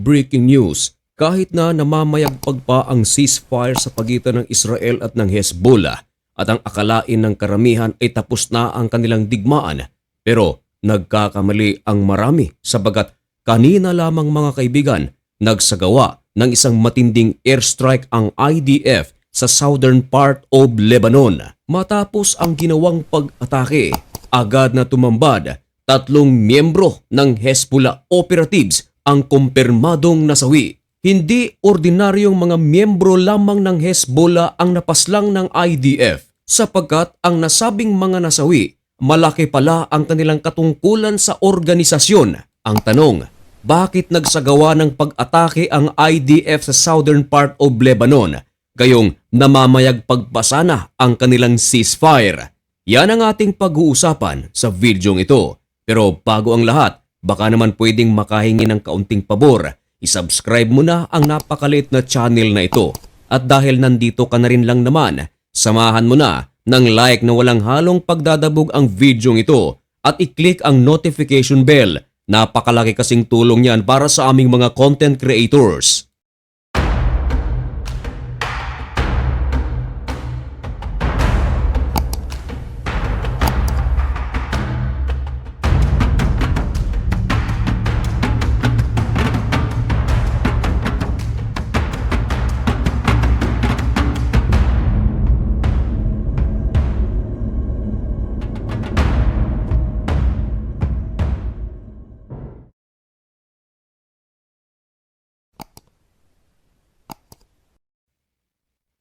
Breaking news, kahit na namamayagpag pa ang ceasefire sa pagitan ng Israel at ng Hezbollah at ang akalain ng karamihan ay tapos na ang kanilang digmaan, pero nagkakamali ang marami sabagat kanina lamang mga kaibigan nagsagawa ng isang matinding airstrike ang IDF sa southern part of Lebanon. Matapos ang ginawang pag-atake, agad na tumambad tatlong miyembro ng Hezbollah operatives ang kumpirmadong nasawi. Hindi ordinaryong mga miyembro lamang ng Hezbollah ang napaslang ng IDF sapagkat ang nasabing mga nasawi, malaki pala ang kanilang katungkulan sa organisasyon. Ang tanong, bakit nagsagawa ng pag-atake ang IDF sa southern part of Lebanon? Gayong namamayag pagpasana ang kanilang ceasefire. Yan ang ating pag-uusapan sa videong ito. Pero bago ang lahat, baka naman pwedeng makahingi ng kaunting pabor. I-subscribe mo na ang napakalit na channel na ito. At dahil nandito ka na rin lang naman, samahan mo na ng like na walang halong pagdadabog ang videong ito at i-click ang notification bell. Napakalaki kasing tulong yan para sa aming mga content creators.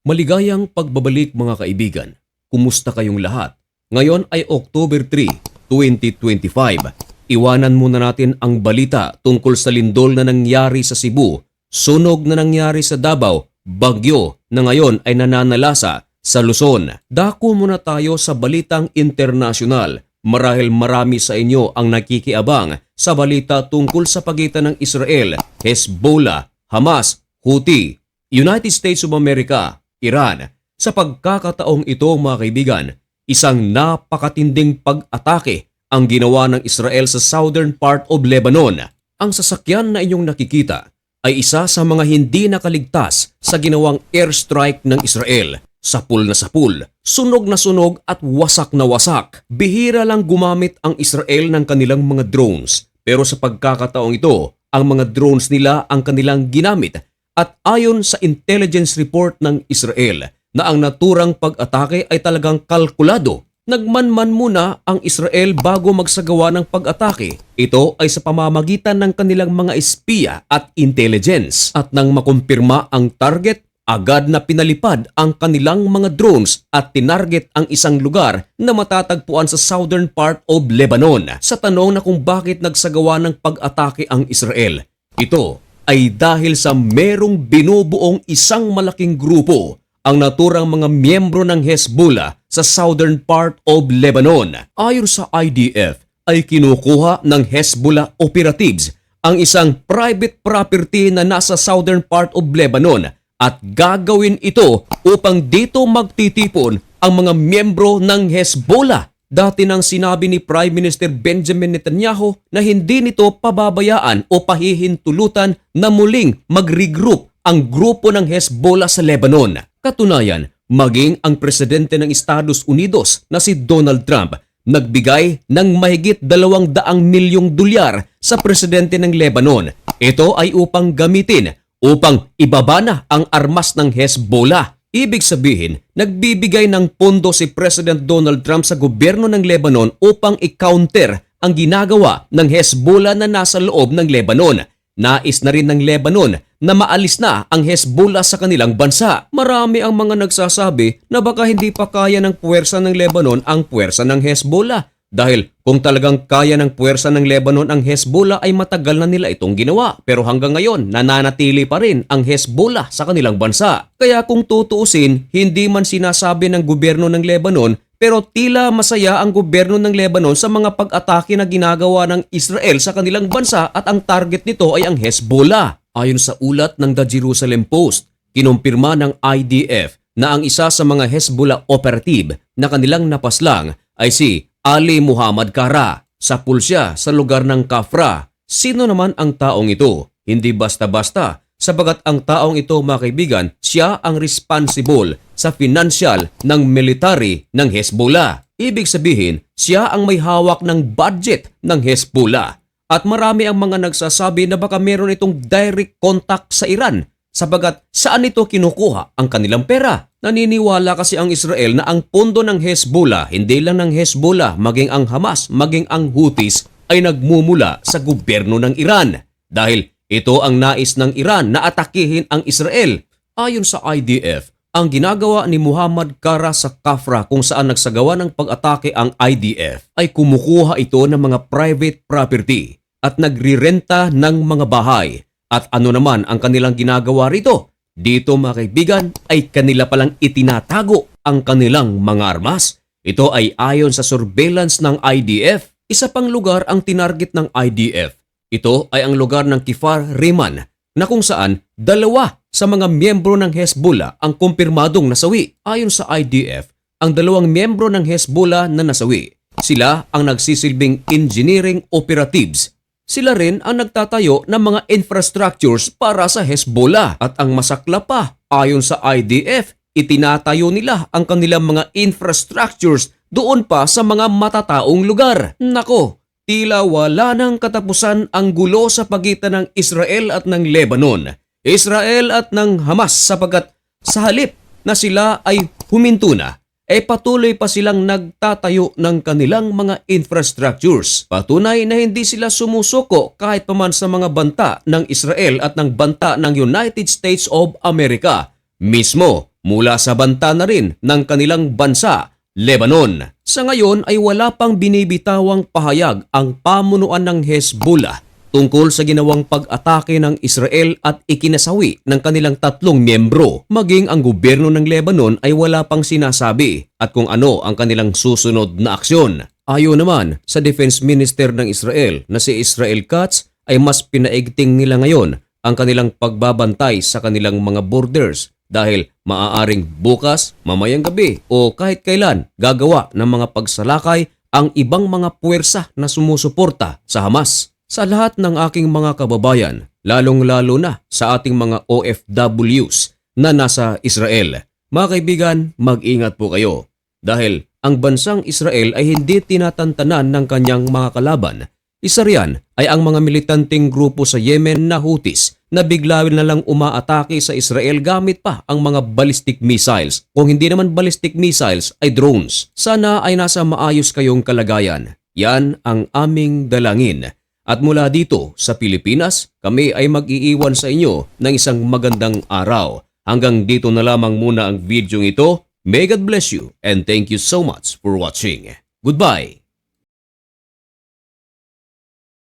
Maligayang pagbabalik mga kaibigan. Kumusta kayong lahat? Ngayon ay October 3, 2025. Iwanan muna natin ang balita tungkol sa lindol na nangyari sa Cebu, sunog na nangyari sa Davao, bagyo na ngayon ay nananalasa sa Luzon. Dako muna tayo sa balitang internasyonal. Marahil marami sa inyo ang nakikiabang sa balita tungkol sa pagitan ng Israel, Hezbollah, Hamas, Houthi, United States of America, Iran. Sa pagkakataong ito mga kaibigan, isang napakatinding pag-atake ang ginawa ng Israel sa southern part of Lebanon. Ang sasakyan na inyong nakikita ay isa sa mga hindi nakaligtas sa ginawang airstrike ng Israel. Sapul na sapul, sunog na sunog at wasak na wasak. Bihira lang gumamit ang Israel ng kanilang mga drones. Pero sa pagkakataong ito, ang mga drones nila ang kanilang ginamit at ayon sa intelligence report ng Israel na ang naturang pag-atake ay talagang kalkulado, nagmanman muna ang Israel bago magsagawa ng pag-atake. Ito ay sa pamamagitan ng kanilang mga espiya at intelligence. At nang makumpirma ang target, agad na pinalipad ang kanilang mga drones at tinarget ang isang lugar na matatagpuan sa southern part of Lebanon. Sa tanong na kung bakit nagsagawa ng pag-atake ang Israel, ito ay dahil sa merong binubuong isang malaking grupo ang naturang mga miyembro ng Hezbollah sa southern part of Lebanon. Ayon sa IDF ay kinukuha ng Hezbollah operatives ang isang private property na nasa southern part of Lebanon at gagawin ito upang dito magtitipon ang mga miyembro ng Hezbollah Dati nang sinabi ni Prime Minister Benjamin Netanyahu na hindi nito pababayaan o pahihintulutan na muling mag-regroup ang grupo ng Hezbollah sa Lebanon. Katunayan, maging ang presidente ng Estados Unidos na si Donald Trump nagbigay ng mahigit 200 milyong dolyar sa presidente ng Lebanon. Ito ay upang gamitin upang ibaba na ang armas ng Hezbollah Ibig sabihin, nagbibigay ng pondo si President Donald Trump sa gobyerno ng Lebanon upang i-counter ang ginagawa ng Hezbollah na nasa loob ng Lebanon. Nais na rin ng Lebanon na maalis na ang Hezbollah sa kanilang bansa. Marami ang mga nagsasabi na baka hindi pa kaya ng puwersa ng Lebanon ang puwersa ng Hezbollah dahil kung talagang kaya ng puwersa ng Lebanon ang Hezbollah ay matagal na nila itong ginawa. Pero hanggang ngayon, nananatili pa rin ang Hezbollah sa kanilang bansa. Kaya kung tutuusin, hindi man sinasabi ng gobyerno ng Lebanon pero tila masaya ang gobyerno ng Lebanon sa mga pag-atake na ginagawa ng Israel sa kanilang bansa at ang target nito ay ang Hezbollah. Ayon sa ulat ng The Jerusalem Post, kinumpirma ng IDF na ang isa sa mga Hezbollah operative na kanilang napaslang ay si Ali Muhammad Kara sa pulsya sa lugar ng Kafra. Sino naman ang taong ito? hindi basta-basta sabagat ang taong ito mga kaibigan, siya ang responsible sa financial ng military ng Hezbollah. Ibig sabihin, siya ang may hawak ng budget ng Hezbollah. At marami ang mga nagsasabi na baka meron itong direct contact sa Iran sabagat saan ito kinukuha ang kanilang pera. Naniniwala kasi ang Israel na ang pondo ng Hezbollah, hindi lang ng Hezbollah, maging ang Hamas, maging ang Houthis ay nagmumula sa gobyerno ng Iran. Dahil ito ang nais ng Iran na atakihin ang Israel. Ayon sa IDF, ang ginagawa ni Muhammad Kara sa Kafra kung saan nagsagawa ng pag-atake ang IDF ay kumukuha ito ng mga private property at nagrirenta ng mga bahay. At ano naman ang kanilang ginagawa rito? Dito mga kaibigan ay kanila palang itinatago ang kanilang mga armas. Ito ay ayon sa surveillance ng IDF. Isa pang lugar ang tinarget ng IDF. Ito ay ang lugar ng Kifar Riman na kung saan dalawa sa mga miyembro ng Hezbollah ang kumpirmadong nasawi. Ayon sa IDF, ang dalawang miyembro ng Hezbollah na nasawi. Sila ang nagsisilbing engineering operatives sila rin ang nagtatayo ng mga infrastructures para sa Hezbollah. At ang masakla pa, ayon sa IDF, itinatayo nila ang kanilang mga infrastructures doon pa sa mga matataong lugar. Nako, tila wala nang katapusan ang gulo sa pagitan ng Israel at ng Lebanon. Israel at ng Hamas sapagat sa halip na sila ay huminto na ay patuloy pa silang nagtatayo ng kanilang mga infrastructures. Patunay na hindi sila sumusuko kahit paman sa mga banta ng Israel at ng banta ng United States of America. Mismo mula sa banta na rin ng kanilang bansa, Lebanon. Sa ngayon ay wala pang binibitawang pahayag ang pamunuan ng Hezbollah tungkol sa ginawang pag-atake ng Israel at ikinasawi ng kanilang tatlong miyembro. Maging ang gobyerno ng Lebanon ay wala pang sinasabi at kung ano ang kanilang susunod na aksyon. Ayon naman sa Defense Minister ng Israel na si Israel Katz ay mas pinaigting nila ngayon ang kanilang pagbabantay sa kanilang mga borders dahil maaaring bukas, mamayang gabi o kahit kailan gagawa ng mga pagsalakay ang ibang mga puwersa na sumusuporta sa Hamas sa lahat ng aking mga kababayan, lalong-lalo na sa ating mga OFWs na nasa Israel. Mga kaibigan, mag-ingat po kayo dahil ang bansang Israel ay hindi tinatantanan ng kanyang mga kalaban. Isa riyan ay ang mga militanteng grupo sa Yemen na Houthis na bigla na lang umaatake sa Israel gamit pa ang mga ballistic missiles. Kung hindi naman ballistic missiles ay drones. Sana ay nasa maayos kayong kalagayan. Yan ang aming dalangin. At mula dito sa Pilipinas, kami ay mag-iiwan sa inyo ng isang magandang araw. Hanggang dito na lamang muna ang video ito. May God bless you and thank you so much for watching. Goodbye!